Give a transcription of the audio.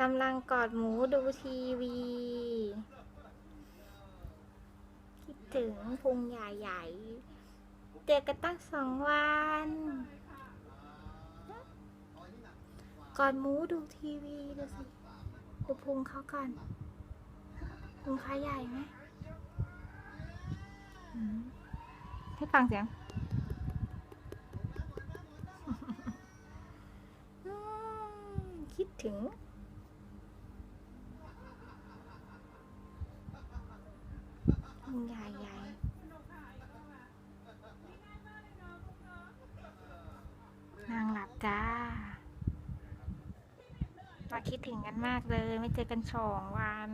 กำลังกอดหมูดูทีวี คิดถึงพุงใหญ่ๆ เจอกันตั้งสองวัน กอดหมูดูทีวีดูสิ ดูพุงเขาก่อนพุงเขาใหญ่ไหมอืมให้ฟังเสียงอืมคิดถึง พุงใหญ่ใหญ่นางหลับจ้าเราคิดถึงกันมากเลย ไม่เจอกันสองวัน